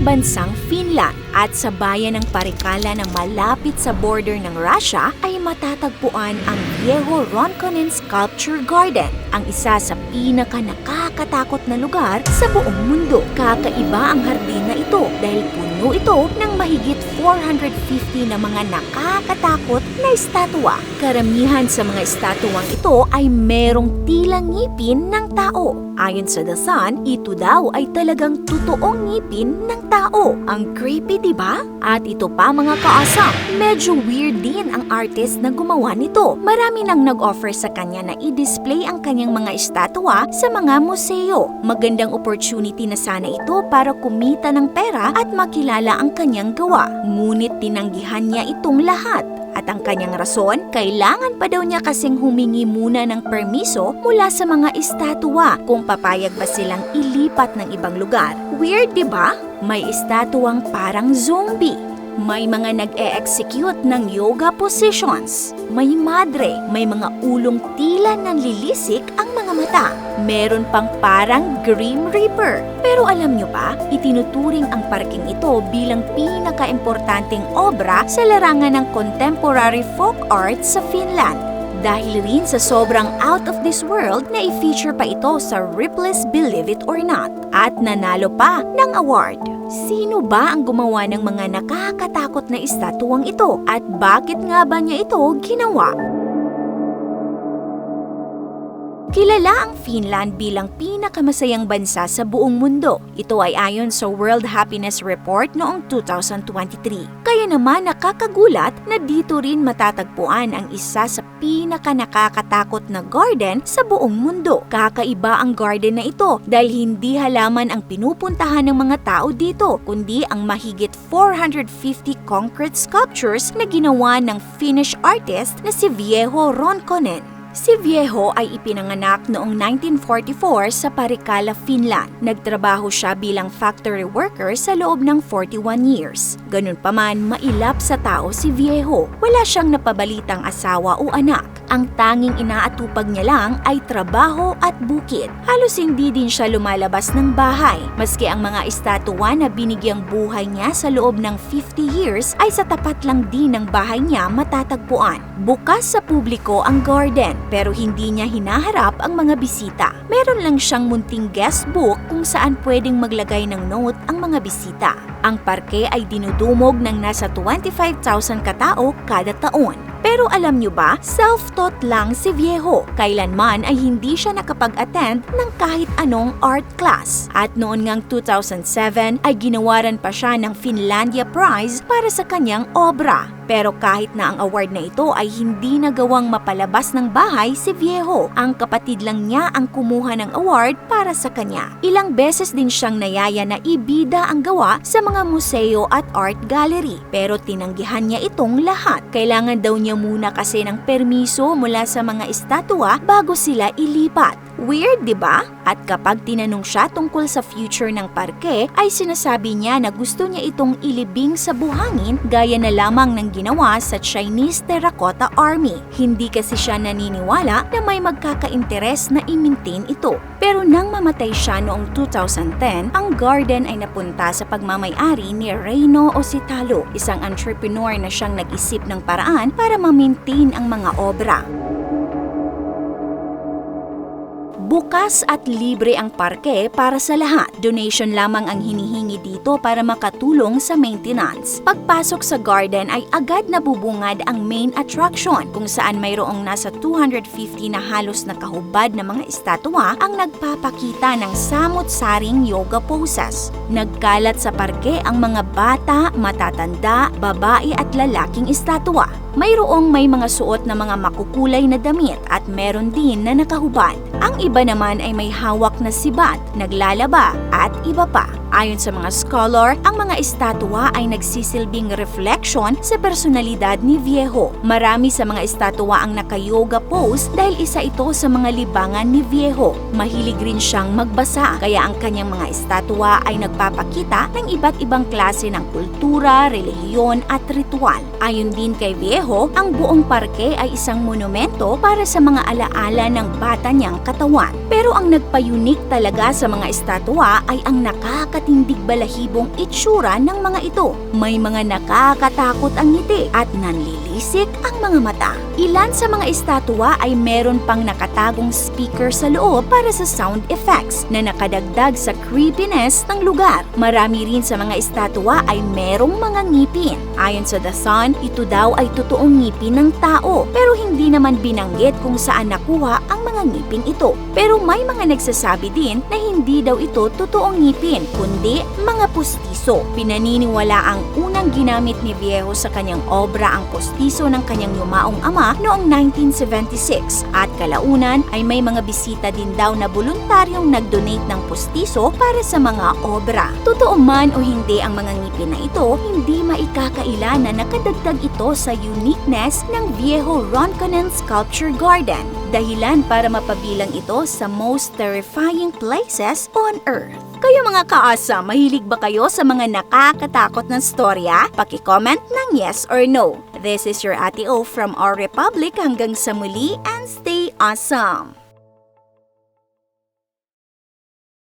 ng bansang Finland at sa bayan ng Parikala na malapit sa border ng Russia ay matatagpuan ang Viejo Ronconen Sculpture Garden, ang isa sa pinaka nakakatakot na lugar sa buong mundo. Kakaiba ang hardin na ito dahil puno ito ng mahigit 450 na mga nakakatakot na estatwa. Karamihan sa mga estatuang ito ay merong tilang ngipin ng tao. Ayon sa The Sun, ito daw ay talagang totoong ngipin ng tao. Ang creepy, di ba? At ito pa mga kaasam, medyo weird din ang artist na gumawa nito. Marami nang nag-offer sa kanya na i-display ang kanyang mga estatwa sa mga museo. Magandang opportunity na sana ito para kumita ng pera at makilala ang kanyang gawa. Ngunit tinanggihan niya itong lahat. At ang kanyang rason, kailangan pa daw niya kasing humingi muna ng permiso mula sa mga estatwa kung papayag ba silang ilipat ng ibang lugar. Weird, di ba? May estatuang parang zombie. May mga nag-e-execute ng yoga positions. May madre, may mga ulong tila nanlilisik ang mga mata. Meron pang parang Grim Reaper. Pero alam nyo ba, itinuturing ang parking ito bilang pinaka-importanting obra sa larangan ng contemporary folk art sa Finland. Dahil rin sa sobrang out of this world na i-feature pa ito sa Ripley's Believe It or Not at nanalo pa ng award. Sino ba ang gumawa ng mga nakakatakot na estatuang ito at bakit nga ba niya ito ginawa? Kilala ang Finland bilang pinakamasayang bansa sa buong mundo. Ito ay ayon sa World Happiness Report noong 2023. Kaya naman nakakagulat na dito rin matatagpuan ang isa sa pinaka nakakatakot na garden sa buong mundo. Kakaiba ang garden na ito dahil hindi halaman ang pinupuntahan ng mga tao dito, kundi ang mahigit 450 concrete sculptures na ginawa ng Finnish artist na si Vieho Ronconen. Si Viejo ay ipinanganak noong 1944 sa Parikala, Finland. Nagtrabaho siya bilang factory worker sa loob ng 41 years. Ganun pa man, mailap sa tao si Viejo. Wala siyang napabalitang asawa o anak. Ang tanging inaatupag niya lang ay trabaho at bukid. Halos hindi din siya lumalabas ng bahay. Maski ang mga estatwa na binigyang buhay niya sa loob ng 50 years ay sa tapat lang din ng bahay niya matatagpuan. Bukas sa publiko ang garden pero hindi niya hinaharap ang mga bisita. Meron lang siyang munting guest book kung saan pwedeng maglagay ng note ang mga bisita. Ang parke ay dinudumog ng nasa 25,000 katao kada taon. Pero alam nyo ba, self-taught lang si Viejo. Kailanman ay hindi siya nakapag-attend ng kahit anong art class. At noon ngang 2007 ay ginawaran pa siya ng Finlandia Prize para sa kanyang obra. Pero kahit na ang award na ito ay hindi nagawang mapalabas ng bahay si Viejo, ang kapatid lang niya ang kumuha ng award para sa kanya. Ilang beses din siyang nayaya na ibida ang gawa sa mga museo at art gallery, pero tinanggihan niya itong lahat. Kailangan daw niya muna kasi ng permiso mula sa mga estatwa bago sila ilipat. Weird, di ba? At kapag tinanong siya tungkol sa future ng parke, ay sinasabi niya na gusto niya itong ilibing sa buhangin gaya na lamang ng ginawa sa Chinese Terracotta Army. Hindi kasi siya naniniwala na may magkaka-interes na i-maintain ito. Pero nang mamatay siya noong 2010, ang garden ay napunta sa pagmamayari ni Reino Ositalo, isang entrepreneur na siyang nag-isip ng paraan para ma-maintain ang mga obra. Bukas at libre ang parke para sa lahat. Donation lamang ang hinihingi dito para makatulong sa maintenance. Pagpasok sa garden ay agad nabubungad ang main attraction kung saan mayroong nasa 250 na halos nakahubad na mga estatwa ang nagpapakita ng samot-saring yoga poses. Nagkalat sa parke ang mga bata, matatanda, babae at lalaking estatwa. Mayroong may mga suot na mga makukulay na damit at meron din na nakahubad. Ang iba naman ay may hawak na sibat, naglalaba at iba pa. Ayon sa mga scholar, ang mga estatwa ay nagsisilbing reflection sa personalidad ni Viejo. Marami sa mga estatwa ang naka-yoga pose dahil isa ito sa mga libangan ni Viejo. Mahilig rin siyang magbasa, kaya ang kanyang mga estatwa ay nagpapakita ng iba't ibang klase ng kultura, relihiyon at ritual. Ayon din kay Viejo, ang buong parke ay isang monumento para sa mga alaala ng bata niyang katawan. Pero ang nagpa-unique talaga sa mga estatwa ay ang nakaka matindig balahibong itsura ng mga ito. May mga nakakatakot ang ngiti at nanlilisik ang mga mata. Ilan sa mga estatwa ay meron pang nakatagong speaker sa loob para sa sound effects na nakadagdag sa creepiness ng lugar. Marami rin sa mga estatwa ay merong mga ngipin. Ayon sa The Sun, ito daw ay totoong ngipin ng tao pero hindi naman binanggit kung saan nakuha ang mga ngipin ito. Pero may mga nagsasabi din na hindi daw ito totoong ngipin kundi mga pustiso. Pinaniniwala ang unang ginamit ni Viejo sa kanyang obra ang pustiso ng kanyang yumaong ama noong 1976 at kalaunan ay may mga bisita din daw na voluntaryong nag-donate ng pustiso para sa mga obra. Totoo man o hindi ang mga ngipin na ito, hindi maikakaila na nakadagdag ito sa uniqueness ng Viejo Ronconen Sculpture Garden, dahilan para mapabilang ito sa most terrifying places on Earth. Kayo mga kaasa, mahilig ba kayo sa mga nakakatakot na storya? Paki-comment ng yes or no. This is your Ate O from our Republic hanggang sa muli and stay awesome!